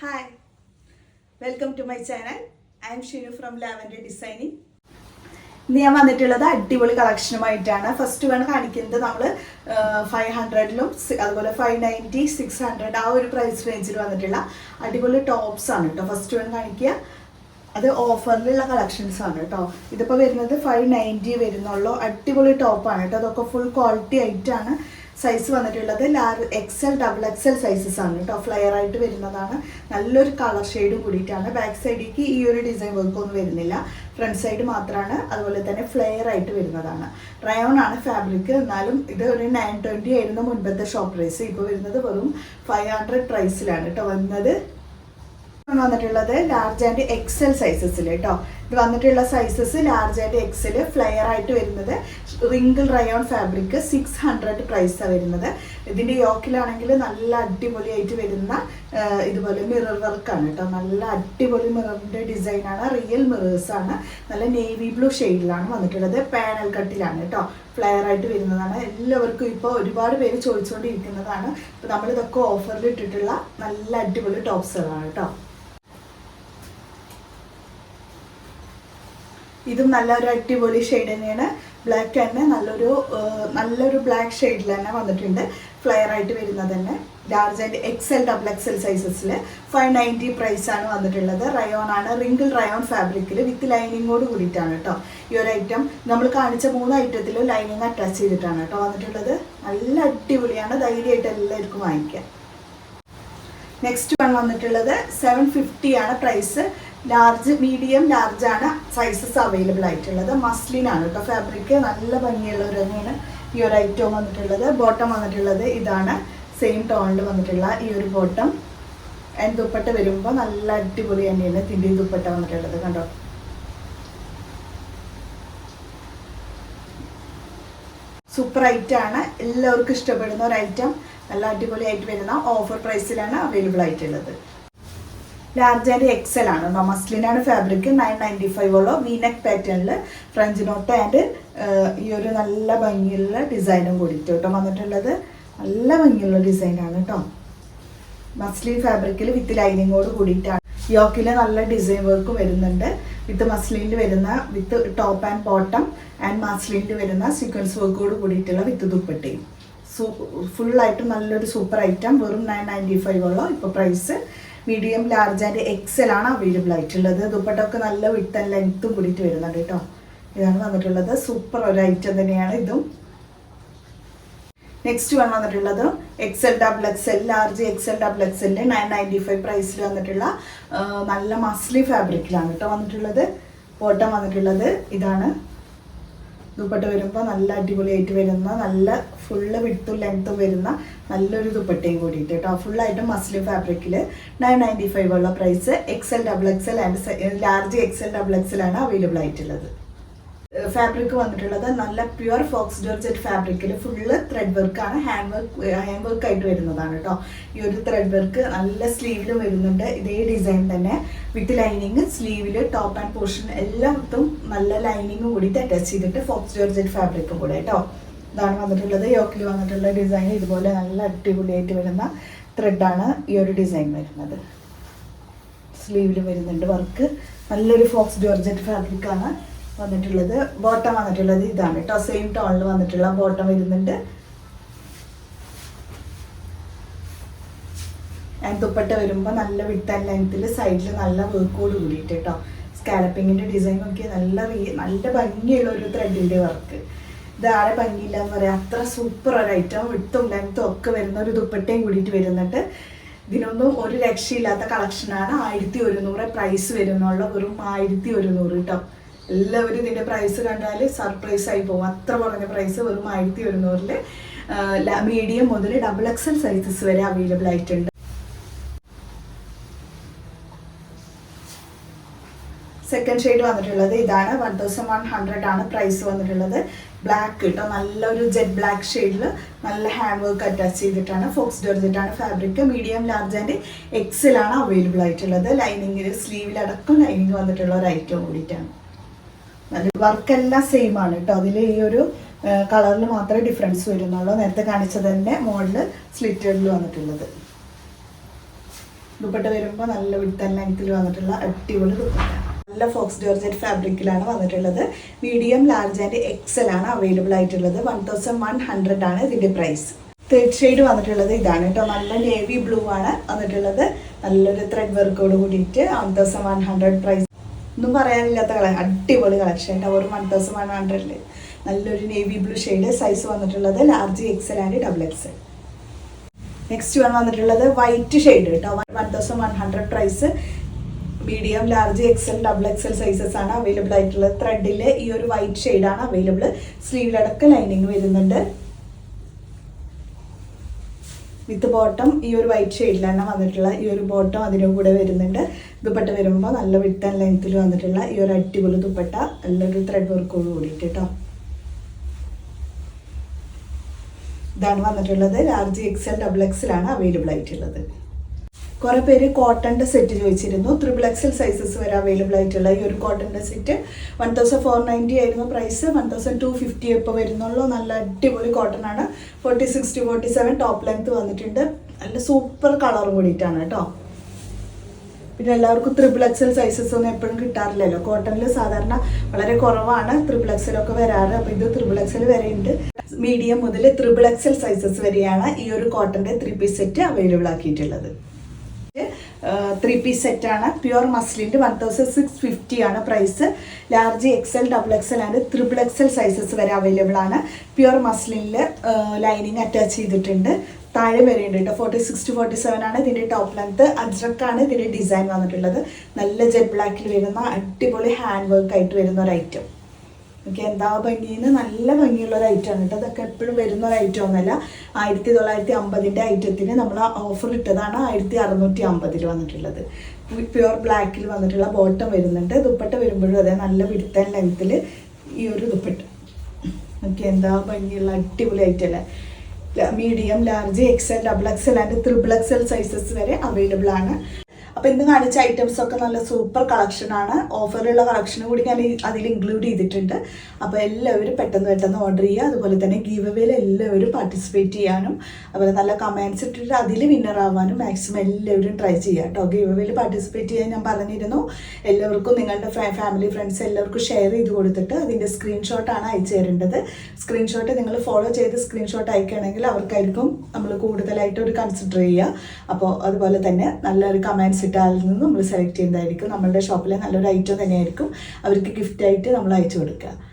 Hi welcome to my channel I'm Shinu from lavender designing ഇന്ന് ഞാൻ വന്നിട്ടുള്ളത് അടിപൊളി കളക്ഷനുമായിട്ടാണ് ഫസ്റ്റ് വേണം കാണിക്കുന്നത് നമ്മൾ ഫൈവ് ഹൺഡ്രഡിലും അതുപോലെ ഫൈവ് നയന്റി സിക്സ് ഹൺഡ്രഡ് ആ ഒരു പ്രൈസ് റേഞ്ചിൽ വന്നിട്ടുള്ള അടിപൊളി ടോപ്സ് ആണ് കേട്ടോ ഫസ്റ്റ് വേണം കാണിക്കുക. അത് ഓഫറിലുള്ള കളക്ഷൻസ് ആണ് കേട്ടോ ഇതിപ്പോൾ വരുന്നത് ഫൈവ് നയന്റി വരുന്നുള്ളൂ. അടിപൊളി ടോപ്പാണ് കേട്ടോ അതൊക്കെ ഫുൾ ക്വാളിറ്റി ആയിട്ടാണ് സൈസ് വന്നിട്ടുള്ളത് large XL double XL sizes ആണ് കേട്ടോ. ഫ്ലെയർ ആയിട്ട് വരുന്നതാണ്. നല്ലൊരു കളർ ഷെയ്ഡും കൂടിയിട്ടാണ്. ബാക്ക് സൈഡിലേക്ക് ഈ ഒരു ഡിസൈൻ വർക്ക് ഒന്നും വരുന്നില്ല. ഫ്രണ്ട് സൈഡ് മാത്രമാണ് അതുപോലെ തന്നെ ഫ്ലെയർ ആയിട്ട് വരുന്നതാണ്. റയോൺ ആണ് ഫാബ്രിക് എന്നാലും ഇത് ഒരു നയൻ ട്വന്റി ആയിരുന്നു മുൻപത്തെ ഷോപ്പ് പ്രൈസ് ഇപ്പോൾ വരുന്നത് വെറും ഫൈവ് ഹൺഡ്രഡ് പ്രൈസിലാണ് കേട്ടോ. വന്നത് വന്നിട്ടുള്ളത് ലാർജ് ആൻഡ് എക്സൽ സൈസസിൽ കേട്ടോ ഇത് വന്നിട്ടുള്ള sizes large and XL flare ആയിട്ട് വരുന്നത് wrinkle rayon fabric six hundred പ്രൈസാണ് വരുന്നത്. ഇതിന്റെ യോക്കിലാണെങ്കിൽ നല്ല അടിപൊളിയായിട്ട് വരുന്ന ഇതുപോലെ മിറർ വർക്കാണ് കേട്ടോ നല്ല അടിപൊളി മിററിന്റെ ഡിസൈനാണ് റിയൽ മിറേഴ്സ് ആണ്. നല്ല നേവി ബ്ലൂ ഷെയ്ഡിലാണ് വന്നിട്ടുള്ളത്. പാനൽ കട്ടിലാണ് കേട്ടോ ഫ്ലെയർ ആയിട്ട് വരുന്നതാണ്. എല്ലാവർക്കും ഇപ്പോൾ ഒരുപാട് പേര് ചോദിച്ചുകൊണ്ടിരിക്കുന്നതാണ്. ഇപ്പോൾ നമ്മളിതൊക്കെ ഓഫറിൽ ഇട്ടിട്ടുള്ള നല്ല അടിപൊളി ടോപ്സുകളാണ് കേട്ടോ ഇതും നല്ലൊരു അടിപൊളി ഷെയ്ഡ് തന്നെയാണ്. ബ്ലാക്ക് തന്നെ നല്ലൊരു നല്ലൊരു ബ്ലാക്ക് ഷെയ്ഡിൽ തന്നെ വന്നിട്ടുണ്ട്. ഫ്ലെയർ ആയിട്ട് വരുന്നത് തന്നെ. Large and XL double XL സൈസസിൽ five ninety പ്രൈസാണ് വന്നിട്ടുള്ളത്. റയോൺ ആണ്. റിങ്കിൾ റയോൺ ഫാബ്രിക്കിൽ വിത്ത് ലൈനിങ്ങോട് കൂടിയിട്ടാണ് കേട്ടോ ഈ ഒരു ഐറ്റം നമ്മൾ കാണിച്ച മൂന്ന് ഐറ്റത്തിലും ലൈനിങ് അറ്റാച്ച് ചെയ്തിട്ടാണ് കേട്ടോ വന്നിട്ടുള്ളത്. നല്ല അടിപൊളിയാണ്. ധൈര്യമായിട്ട് എല്ലാവർക്കും വാങ്ങിക്കാം. നെക്സ്റ്റ് വൺ വന്നിട്ടുള്ളത് സെവൻ ഫിഫ്റ്റി ആണ് പ്രൈസ് ലാർജ് മീഡിയം ലാർജ് ആണ് സൈസസ് അവൈലബിൾ ആയിട്ടുള്ളത്. മസ്ലിൻ ആണ് കേട്ടോ ഫാബ്രിക് നല്ല ഭംഗിയുള്ള ഒരു തന്നെയാണ് ഈ ഒരു ഐറ്റം വന്നിട്ടുള്ളത്. ബോട്ടം വന്നിട്ടുള്ളത് ഇതാണ്. സെയിം ടോണിൽ വന്നിട്ടുള്ള ഈ ഒരു ബോട്ടം ആൻഡ് ദുപ്പട്ട വരുമ്പോൾ നല്ല അടിപൊളി തന്നെയാണ് തിണ്ടി ദുപ്പട്ട വന്നിട്ടുള്ളത് കണ്ടോ? സൂപ്പർ ഐറ്റം ആണ്. എല്ലാവർക്കും ഇഷ്ടപ്പെടുന്ന ഒരു ഐറ്റം നല്ല അടിപൊളിയായിട്ട് വരുന്ന ഓഫർ പ്രൈസിലാണ് അവൈലബിൾ ആയിട്ടുള്ളത്. ലാർജ് ആൻഡ് എക്സൽ ആണ്. മസ്ലിനാണ് ഫാബ്രിക് നയൻ നയന്റി ഫൈവ് ഉള്ള വീനെക്ക് പാറ്റേണിൽ ഫ്രഞ്ച് നോട്ട് ആൻഡ് ഈ ഒരു നല്ല ഭംഗിയുള്ള ഡിസൈനും കൂടിയിട്ട് കേട്ടോ വന്നിട്ടുള്ളത് നല്ല ഭംഗിയുള്ള ഡിസൈനാണ് കേട്ടോ മസ്ലിൻ ഫാബ്രിക്കിൽ വിത്ത് ലൈനിങ്ങോട് കൂടിയിട്ടാണ്. യോക്കിൽ നല്ല ഡിസൈൻ വർക്ക് വരുന്നുണ്ട്. വിത്ത് മസ്ലിനിൽ വരുന്ന with top and bottom and മസ്ലിനിൽ വരുന്ന സീക്വൻസ് വർക്കോട് കൂടിയിട്ടുള്ള വിത്ത് ദുപ്പട്ടയും സൂ ഫുള്ളായിട്ട് നല്ലൊരു സൂപ്പർ ഐറ്റം വെറും നയൻ നയന്റി ഫൈവ് ഉള്ളോ ഇപ്പോൾ price medium large and XL ആണ് അവൈലബിൾ ആയിട്ടുള്ളത്. ദുപ്പട്ടൊക്കെ നല്ല വിട്ട് ആൻഡ് ലെങ്ത്തും കൂടിയിട്ട് വരുന്നുണ്ട് കേട്ടോ. ഇതാണ് വന്നിട്ടുള്ളത്. സൂപ്പർ ഒരു ഐറ്റം തന്നെയാണ് ഇതും. നെക്സ്റ്റ് വൺ വന്നിട്ടുള്ളത് XL double XL large XL double എക്സലിന്റെ nine ninety five പ്രൈസിൽ വന്നിട്ടുള്ള നല്ല മസ്ലി ഫാബ്രിക്കിലാണ് കേട്ടോ വന്നിട്ടുള്ളത്. ബോട്ടം വന്നിട്ടുള്ളത്. ഇതാണ്. ദുപ്പട്ട വരുമ്പോൾ നല്ല അടിപൊളിയായിട്ട് വരുന്ന നല്ല ഫുള്ള് വിട്ടും ലെങ്ത്തും വരുന്ന നല്ലൊരു ദുപ്പട്ടയും കൂടിയിട്ട് കേട്ടോ ഫുള്ളായിട്ട് മസ്ലി ഫാബ്രിക്കിൽ നയൻ നയന്റി ഫൈവ് ഉള്ള price XL double XL and large XL double XL ആണ് അവൈലബിൾ ആയിട്ടുള്ളത്. ഫാബ്രിക് വന്നിട്ടുള്ളത് നല്ല പ്യുവർ ഫോക്സ് ജോർജറ്റ് ഫാബ്രിക്കിൽ ഫുള്ള് ത്രെഡ് വർക്കാണ് ഹാൻഡ് വർക്ക് ഹാൻഡ് വർക്ക് ആയിട്ട് വരുന്നതാണ് കേട്ടോ ഈ ഒരു ത്രെഡ് വർക്ക് നല്ല സ്ലീവിലും വരുന്നുണ്ട്. ഇതേ ഡിസൈൻ തന്നെ. വിത്ത് ലൈനിങ് സ്ലീവിൽ ടോപ്പ് ആൻഡ് പോർഷൻ എല്ലായിടത്തും നല്ല ലൈനിങ് കൂടിയിട്ട് അറ്റാച്ച് ചെയ്തിട്ട് ഫോക്സ് ജോർജറ്റ് ഫാബ്രിക്കും കൂടെ കേട്ടോ ഇതാണ് വന്നിട്ടുള്ളത്. യോക്കിൽ വന്നിട്ടുള്ള ഡിസൈൻ ഇതുപോലെ നല്ല അടിപൊളിയായിട്ട് വരുന്ന ത്രെഡാണ് ഈ ഒരു ഡിസൈൻ വരുന്നത്. സ്ലീവിൽ വരുന്നുണ്ട് വർക്ക് നല്ലൊരു ഫോക്സ് ജോർജറ്റ് ഫാബ്രിക്കാണ് വന്നിട്ടുള്ളത്. ബോട്ടം വന്നിട്ടുള്ളത് ഇതാണ് കേട്ടോ സെയിം ടോണിൽ വന്നിട്ടുള്ള ബോട്ടം വരുന്നുണ്ട്. ആൻഡ് ദുപ്പട്ട വരുമ്പോൾ നല്ല വിട്ട് ലെങ്ത്തിൽ സൈഡിൽ നല്ല വർക്കോട് കൂടിയിട്ട് കേട്ടോ സ്കാലപ്പിങ്ങിന്റെ ഡിസൈൻ നോക്കി നല്ല നല്ല ഭംഗിയുള്ള ഒരു ത്രെഡിന്റെ വർക്ക് ഇതാരെ ഭംഗിയില്ല എന്ന് പറയാം? അത്ര സൂപ്പർ ഒരു ഐറ്റം വിട്ടും ലെങ്ത്തും ഒക്കെ വരുന്ന ഒരു ദുപ്പട്ടയും കൂടിയിട്ട് വരുന്നുണ്ട്. ഇതിനൊന്നും ഒരു രക്ഷയില്ലാത്ത കളക്ഷനാണ് ആയിരത്തി ഒരുന്നൂറ് പ്രൈസ് വരുന്നുള്ള വെറും ആയിരത്തി ഒരുന്നൂറ് കേട്ടോ എല്ലാവരും ഇതിന്റെ പ്രൈസ് കണ്ടാൽ സർപ്രൈസ് ആയി പോകും. അത്ര കുറഞ്ഞ പ്രൈസ് വെറും ആയിരത്തി ഒരുന്നൂറിൽ മീഡിയം മുതൽ ഡബിൾ എക്സൽ സൈസസ് വരെ അവൈലബിൾ ആയിട്ടുണ്ട്. സെക്കൻഡ് ഷെയ്ഡ് വന്നിട്ടുള്ളത് ഇതാണ്. വൺ തൗസൻഡ് വൺ ഹൺഡ്രഡ് ആണ് പ്രൈസ് വന്നിട്ടുള്ളത്. ബ്ലാക്ക് കേട്ടോ നല്ലൊരു ജെറ്റ് ബ്ലാക്ക് ഷെയ്ഡിൽ നല്ല ഹാൻഡ് വർക്ക് അറ്റാച്ച് ചെയ്തിട്ടാണ് ഫോക്സ് ഡോർജിട്ടാണ് ഫാബ്രിക് മീഡിയം ലാർജ് ആൻഡ് എക്സിലാണ് അവൈലബിൾ ആയിട്ടുള്ളത്. ലൈനിങ്ങിൽ സ്ലീവിലടക്കം ലൈനിങ് വന്നിട്ടുള്ള ഒരു ഐറ്റം കൂടിയിട്ടാണ്. വർക്കെല്ലാം സെയിം ആണ് കേട്ടോ. അതിൽ ഈ ഒരു കളറിൽ മാത്രമേ ഡിഫറൻസ് വരുന്നുള്ളൂ. നേരത്തെ കാണിച്ചത് തന്നെ മോഡൽ സ്ലിറ്റഡിൽ വന്നിട്ടുള്ളത്. ദുപ്പട്ട വരുമ്പോൾ നല്ല വിട്ടൻ ലെങ്ത്തിൽ വന്നിട്ടുള്ള അടിപൊളി ദുപ്പട്ട. നല്ല ഫോക്സ് ജോർജറ്റ് ഫാബ്രിക്കിലാണ് വന്നിട്ടുള്ളത്. മീഡിയം ലാർജ് ആൻഡ് എക്സൽ ആണ് അവൈലബിൾ ആയിട്ടുള്ളത്. വൺ തൗസൻഡ് വൺ ഹൺഡ്രഡ് ആണ് ഇതിന്റെ പ്രൈസ് തേർഡ് ഷെയ്ഡ് വന്നിട്ടുള്ളത് ഇതാണ് കേട്ടോ. നല്ല നേവി ബ്ലൂ ആണ് വന്നിട്ടുള്ളത്. നല്ലൊരു ത്രെഡ് വർക്കോട് കൂടിയിട്ട് one thousand one hundred price ഒന്നും പറയാനില്ലാത്ത കളർ അടിപൊളി കളക്ഷൻ ടവർ വൺ തൗസൻഡ് വൺ ഹൺഡ്രഡിൽ നല്ലൊരു നേവി ബ്ലൂ ഷെയ്ഡ് സൈസ് വന്നിട്ടുള്ളത് large XL and double XL next one വന്നിട്ടുള്ളത് വൈറ്റ് ഷെയ്ഡ് കേട്ടോ one thousand one hundred price medium large XL double XL sizes ആണ് അവൈലബിൾ ആയിട്ടുള്ളത്. ത്രെഡിൽ ഈ ഒരു വൈറ്റ് ഷെയ്ഡാണ് അവൈലബിൾ സ്ലീവിലടക്കം ലൈനിങ് വരുന്നുണ്ട്. വിത്ത് ബോട്ടം ഈ ഒരു വൈറ്റ് ഷെയ്ഡിലാണ് വന്നിട്ടുള്ള ഈ ഒരു ബോട്ടം അതിന്റെ കൂടെ വരുന്നുണ്ട്. ദുപ്പട്ട വരുമ്പോൾ നല്ല വിട്ട് ആൻഡ് ലെങ്ത്തിൽ വന്നിട്ടുള്ള ഈ ഒരു അടിപൊളി ദുപ്പട്ട നല്ലൊരു ത്രെഡ് വർക്കോട് കൂടിയിട്ട് കേട്ടോ ഇതാണ് വന്നിട്ടുള്ളത്. ലാർജ് എക്സൽ ഡബിൾ ആണ് അവൈലബിൾ ആയിട്ടുള്ളത്. കുറെ പേര് കോട്ടന്റെ സെറ്റ് ചോദിച്ചിരുന്നു. ത്രിബിൾ എക്സൽ സൈസസ് വരെ അവൈലബിൾ ആയിട്ടുള്ള ഈ ഒരു കോട്ടന്റെ set one thousand four ninety ആയിരുന്നു price one thousand two fifty ഇപ്പോൾ വരുന്നുള്ളൂ. നല്ല അടിപൊളി കോട്ടൺ ആണ്. Forty six to forty seven top length വന്നിട്ടുണ്ട്. നല്ല സൂപ്പർ കളറും കൂടിയിട്ടാണ് കേട്ടോ പിന്നെ എല്ലാവർക്കും ത്രിബിൾ എക്സൽ സൈസസ് ഒന്നും എപ്പോഴും കിട്ടാറില്ലല്ലോ. കോട്ടണിൽ സാധാരണ വളരെ കുറവാണ് ത്രിബിൾ എക്സൽ ഒക്കെ വരാറ്. അപ്പോൾ ഇത് ത്രിബിൾ എക്സൽ വരെയുണ്ട് മീഡിയം മുതൽ ത്രിബിൾ എക്സൽ സൈസസ് വരെയാണ് ഈ ഒരു കോട്ടന്റെ ത്രീ പീസ് സെറ്റ് അവൈലബിൾ ആക്കിയിട്ടുള്ളത്. ത്രീ പീസ് സെറ്റ് ആണ്. പ്യുർ മസ്ലിന്റെ വൺ തൗസൻഡ് സിക്സ് ഫിഫ്റ്റി ആണ് price large XL double XL and triple XL sizes വരെ അവൈലബിൾ ആണ്. പ്യുർ മസ്ലിനിൽ ലൈനിങ് അറ്റാച്ച് ചെയ്തിട്ടുണ്ട്. താഴെ വരെയുണ്ട് കേട്ടോ forty six to forty seven ആണ് ഇതിന്റെ ടോപ്പ് ലെങ്ത് അജ്രക്കാണ് ഇതിന്റെ ഡിസൈൻ വന്നിട്ടുള്ളത്. നല്ല ജെറ്റ് ബ്ലാക്കിൽ വരുന്ന അടിപൊളി ഹാൻഡ് വർക്ക് ആയിട്ട് വരുന്ന ഒരു ഐറ്റം എന്താ ഭംഗിന്ന്? നല്ല ഭംഗിയുള്ള ഒരു ഐറ്റം ആണ് കേട്ടോ. അതൊക്കെ എപ്പോഴും വരുന്ന ഒരു ഐറ്റം ഒന്നല്ല. ആയിരത്തി തൊള്ളായിരത്തി അമ്പതിന്റെ ഐറ്റത്തിന് നമ്മൾ ഓഫർ ഇട്ടതാണ് ആയിരത്തി അറുന്നൂറ്റി അമ്പതിൽ വന്നിട്ടുള്ളത് പ്യുവർ ബ്ലാക്കിൽ വന്നിട്ടുള്ള ബോട്ടം വരുന്നുണ്ട്. ദുപ്പട്ട വരുമ്പോഴും അതെ നല്ല വിടുത്തൻ ലെങ്ത്തിൽ ഈ ഒരു ദുപ്പട്ട. ഓക്കെ എന്താ ഭംഗിയുള്ള അടിപൊളി ഐറ്റം അല്ലേ? Medium large XL double XL and triple XL sizes വരെ അവൈലബിൾ ആണ്. അപ്പോൾ ഇന്ന് കാണിച്ച ഐറ്റംസ് ഒക്കെ നല്ല സൂപ്പർ കളക്ഷൻ ആണ്. ഓഫറിലുള്ള കളക്ഷൻ കൂടി ഞാൻ അതിൽ ഇൻക്ലൂഡ് ചെയ്തിട്ടുണ്ട്. അപ്പോൾ എല്ലാവരും പെട്ടെന്ന് പെട്ടെന്ന് ഓർഡർ ചെയ്യുക. അതുപോലെ തന്നെ ഗീവ് അവേയിൽ എല്ലാവരും പാർട്ടിസിപ്പേറ്റ് ചെയ്യാനും അതുപോലെ നല്ല കമൻസ് ഇട്ടിട്ട് അതിൽ വിന്നർ ആവാനും മാക്സിമം എല്ലാവരും ട്രൈ ചെയ്യുക കേട്ടോ ഗീവ് അവേയിൽ പാർട്ടിസിപ്പേറ്റ് ചെയ്യാൻ ഞാൻ പറഞ്ഞിരുന്നു. എല്ലാവർക്കും നിങ്ങളുടെ ഫാമിലി ഫ്രണ്ട്സ് എല്ലാവർക്കും ഷെയർ ചെയ്ത് കൊടുത്തിട്ട് അതിന്റെ സ്ക്രീൻഷോട്ടാണ് അയച്ചു തരേണ്ടത്. സ്ക്രീൻഷോട്ട് നിങ്ങൾ ഫോളോ ചെയ്ത് സ്ക്രീൻഷോട്ട് അയക്കുകയാണെങ്കിൽ അവർക്കായിരിക്കും നമ്മൾ കൂടുതലായിട്ട് ഒരു കൺസിഡർ ചെയ്യുക. അപ്പോൾ അതുപോലെ തന്നെ നല്ലൊരു കമൻസ് അതിൽ നിന്ന് നമ്മൾ സെലക്ട് ചെയ്യുന്നതായിരിക്കും നമ്മളുടെ ഷോപ്പിലെ നല്ലൊരു ഐറ്റം തന്നെയായിരിക്കും. അവർക്ക് ഗിഫ്റ്റായിട്ട് നമ്മൾ അയച്ചു കൊടുക്കുക.